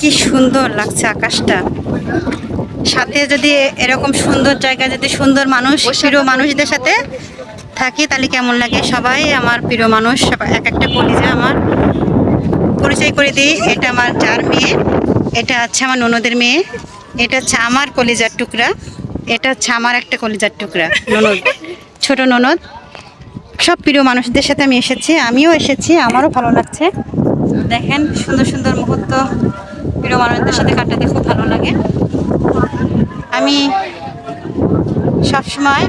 কি সুন্দর লাগছে আকাশটা। সাথে যদি এরকম সুন্দর জায়গা যদি সুন্দর মানুষ প্রিয় মানুষদের সাথে থাকি তাহলে কেমন লাগে? সবাই আমার প্রিয় মানুষ এক একটা কলিজা আমার। পরিচয় করে দিই এটা আমার চার মেয়ে এটা হচ্ছে আমার ননদের মেয়ে এটা হচ্ছে আমার কলিজার টুকরা এটা হচ্ছে আমার একটা কলিজার টুকরা ননদ ছোট ননদ। সব প্রিয় মানুষদের সাথে আমি এসেছি আমিও এসেছি আমারও ভালো লাগছে। দেখেন সুন্দর সুন্দর মুহূর্ত। প্রিয় মানুষদের সাথে কাটাতে খুব ভালো লাগে। আমি সবসময়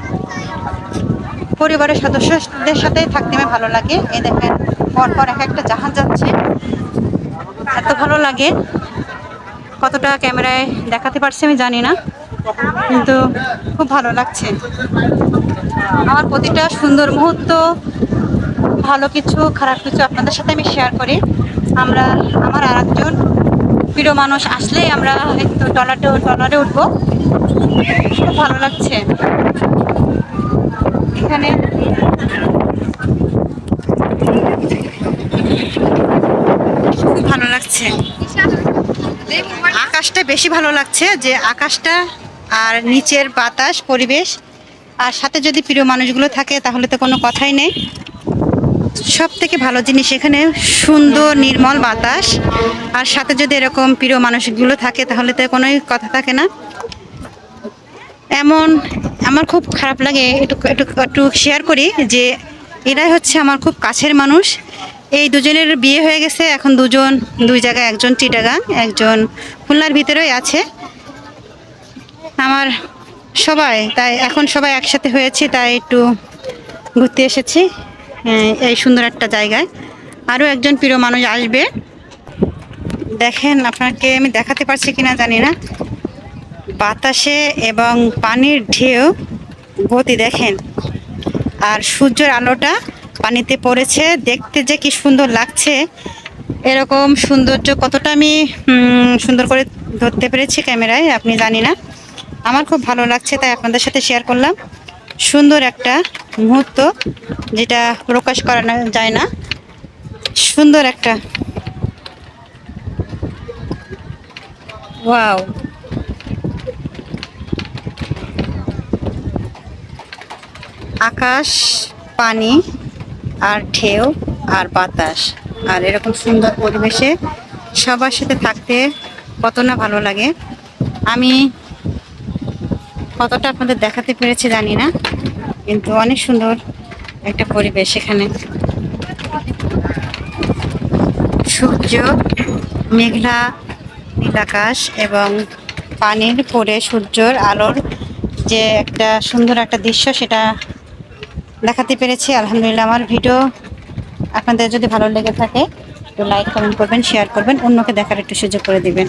পরিবারের সদস্যদের সাথে থাকতে আমার ভালো লাগে। এই দেখেন, পরপর এক একটা জাহাজ যাচ্ছে। এত ভালো লাগে। কতটা ক্যামেরায় দেখাতে পারছি আমি জানি না, কিন্তু খুব ভালো লাগছে। আমার প্রতিটা সুন্দর মুহূর্ত, ভালো কিছু, খারাপ কিছু আপনাদের সাথে আমি শেয়ার করি। আমরা, আমার আর একজন প্রিয় মানুষ আসলেই আমরা একটু টলাটে টলারে উঠবো। খুব ভালো লাগছে। এখানে খুব ভালো লাগছে। আকাশটা বেশি ভালো লাগছে যে আকাশটা আর নিচের বাতাস, পরিবেশ, আর সাথে যদি প্রিয় মানুষগুলো থাকে তাহলে তো কোনো কথাই নেই। সব থেকে ভালো জিনিস এখানে সুন্দর, নির্মল বাতাস। আর সাথে যদি এরকম প্রিয় মানুষগুলো থাকে, তাহলে তো কোনো কথা থাকে না। এমন, আমার খুব খারাপ লাগে একটু একটু একটু শেয়ার করি যে এরাই হচ্ছে আমার খুব কাছের মানুষ। এই দুজনের বিয়ে হয়ে গেছে, এখন দুজন, দুই জায়গায় একজন চিটাগাং, একজন খুলনার ভিতরেই আছে। আমার সবাই, তাই এখন সবাই একসাথে হয়েছি, তাই একটু ঘুরতে এসেছি। এই সুন্দর একটা জায়গায়। আরও একজন প্রিয় মানুষ আসবে। দেখেন আপনাকে আমি দেখাতে পারছি কিনা জানি না। বাতাসে এবং পানির ঢেউ, গতি দেখেন। আর সূর্যের আলোটা পানিতে পড়েছে। দেখতে যে কি সুন্দর লাগছে। এরকম সৌন্দর্য কতটা আমি সুন্দর করে ধরতে পেরেছি ক্যামেরায়, আপনি জানি না। আমার খুব ভালো লাগছে, তাই আপনাদের সাথে শেয়ার করলাম। সুন্দর একটা মুহূর্ত যেটা প্রকাশ করানো যায় না। সুন্দর একটা। ওয়াও। আকাশ, পানি আর ঢেউ আর বাতাস। আর এরকম সুন্দর পরিবেশে সবার সাথে থাকতে কত না ভালো লাগে। আমি কতটা আপনাদের দেখাতে পেরেছি জানি না। কিন্তু অনেক সুন্দর একটা পরিবেশ এখানে। সূর্য, মেঘলা নীল আকাশ এবং পানির পরে সূর্যর আলোর যে একটা সুন্দর একটা দৃশ্য সেটা দেখাতে পেরেছি। আলহামদুলিল্লাহ আমার ভিডিও আপনাদের যদি ভালো লেগে থাকে তো লাইক কমেন্ট করবেন শেয়ার করবেন, অন্যকে দেখার একটু সুযোগ করে দিবেন।